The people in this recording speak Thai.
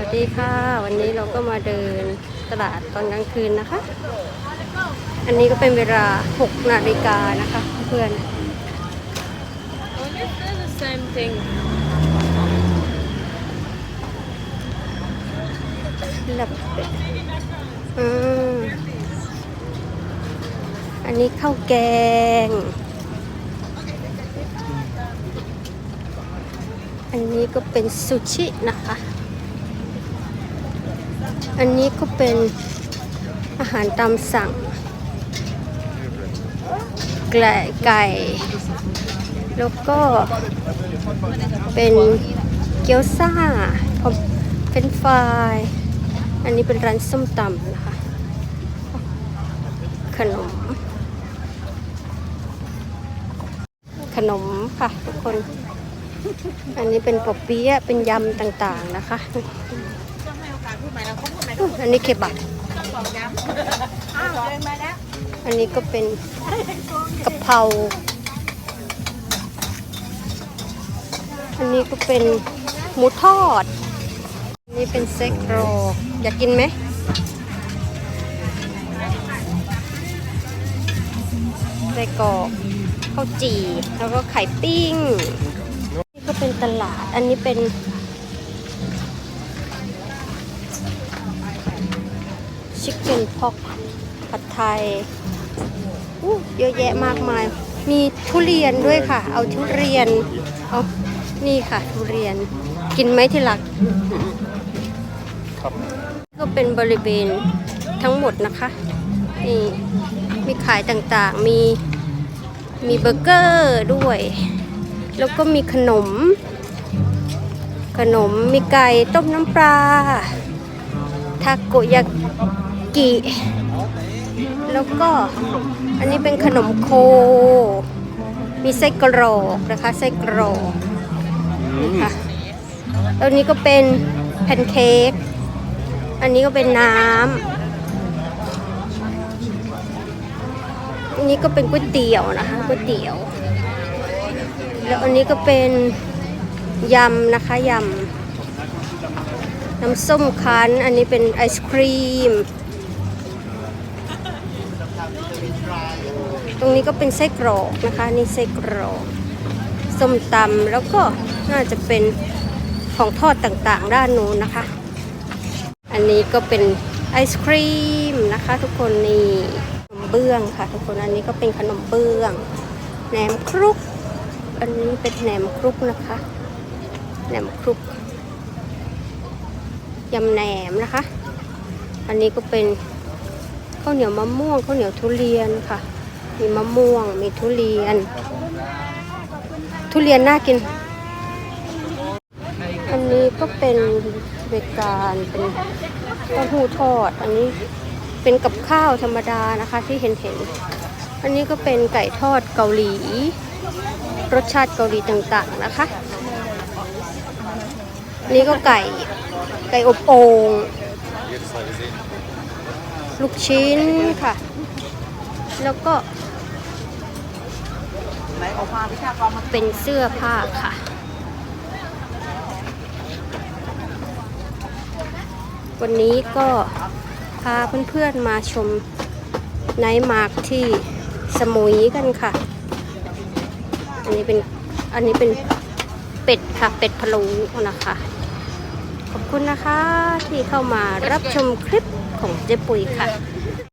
วัสดีค่ะ วันนี้เราก็มาเดินตลาดตอนกลางคืนนะคะ อันนี้ก็เป็นเวลา 6 นาฬิกานะคะเพื่อน I wonder if they're the same thing. หลับอืมอันนี้ข้าวแกง อันนี้ก็เป็นซูชินะคะ อันนี้ก็เป็นอาหารตามสั่ง ไก่ไก่ แล้วก็เป็นเกี๊ยวซ่าพอเป็นฟราย อันนี้เป็นร้านส้มตำนะคะ ขนม ขนมค่ะทุกคน อันนี้เป็นปอเปี๊ยะเป็นยำต่างๆนะคะ อันนี้เคบับอันนี้ก็เป็นกะเพราอันนี้ก็เป็นหมูทอด อันนี้เป็นเซ็กโรลอยากกินไหม ไส้กรอกข้าวจี่ แล้วก็ไข่ปิ้ง นี่ก็เป็นตลาด อันนี้เป็น ชิคเก้นพอกผัดไทยอู้เยอะแยะมากมาย มีทุเรียนด้วยค่ะ เอาทุเรียน เอานี่ค่ะ ทุเรียน กินไหมที่รักก็เป็นบริเวณทั้งหมดนะคะ นี่ มีขายต่างๆ มี มีเบอร์เกอร์ด้วย แล้วก็มีขนม ขนม มีไก่ต้มน้ำปลา ทาโกยา กิ แล้วก็อันนี้เป็นขนมโค มีไส้กรอกนะคะไส้กรอกนี่ค่ะแล้วนี้ก็เป็นแพนเค้ก อันนี้ก็เป็นน้ำอันนี้ก็เป็นก๋วยเตี๋ยวนะคะก๋วยเตี๋ยว แล้วอันนี้ก็เป็นยำนะคะยำน้ำส้มคั้น อันนี้เป็นไอศครีม ตรงนี้ก็เป็นไส้กรอกนะคะ นี่ไส้กรอกส้มตำแล้วก็น่าจะเป็นของทอดต่างๆ ด้านนู้นนะคะ อันนี้ก็เป็นไอศครีมนะคะ ทุกคนนี่ขนมเบื้องค่ะ ทุกคนอันนี้ก็เป็นขนมเบื้องแหนมครุก อันนี้เป็นแหนมครุกนะคะแหนมครุกยำแหนมนะคะ อันนี้ก็เป็น ข้าวเหนียวมะม่วงข้าวเหนียวทุเรียนค่ะ มีมะม่วง มีทุเรียน ทุเรียนน่ากิน อันนี้ก็เป็นเบกานเป็นเต้าหู้ทอด อันนี้เป็นกับข้าวธรรมดานะคะที่เห็นเห็น อันนี้ก็เป็นไก่ทอดเกาหลี รสชาติเกาหลีต่างๆนะคะ นี่ก็ไก่ไก่อบโอ่ง ลูกชิ้นค่ะ แล้วก็เป็นเสื้อผ้าค่ะ วันนี้ก็พาเพื่อนๆมาชมไนท์มาร์คที่สมุยกันค่ะ อันนี้เป็นอันนี้เป็นเป็ดค่ะ เป็ดพะโล้นะคะ ขอบคุณนะคะที่เข้ามารับชมคลิป ของเจ๊ปุ๋ยค่ะ